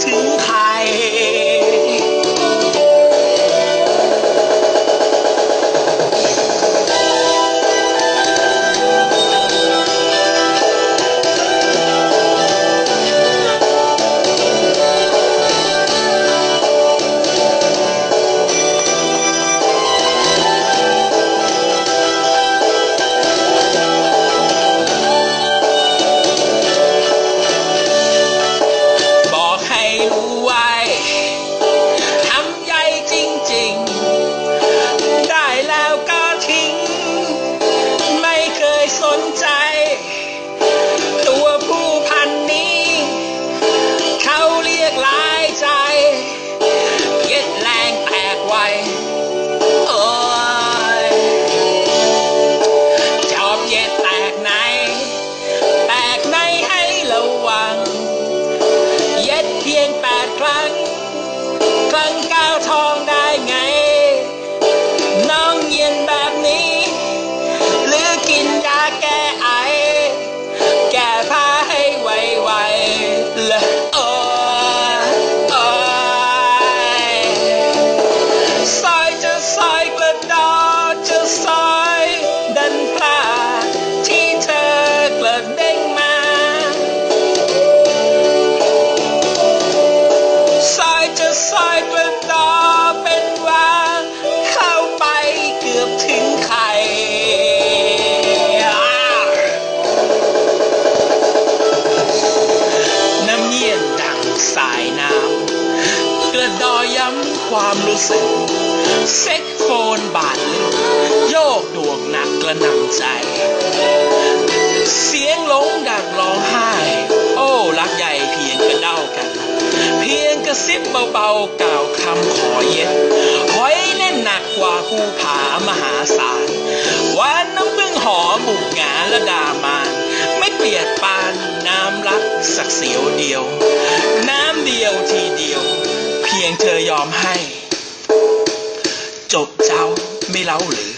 เกื ย้ำความรู้สึก เซ็กโฟนบาดลึกโยกดวงหนักกระหน่ำใจ เสียงหลงดังร้องไห้ โอ้รักใหญ่เพียงกระเด้ากัน เพียงกระซิบเบาๆกล่าวคำขอเย็ดหอยแน่นหนักกว่าภูผามหาศาลหวานน้ำพึ่งหอมหมูกงาและดามานไม่เปลียดปานน้ำรักสักเสียวเดียว น้ำเดียว ธอยอมให้ จบเจ้าไม่เล่าหรือ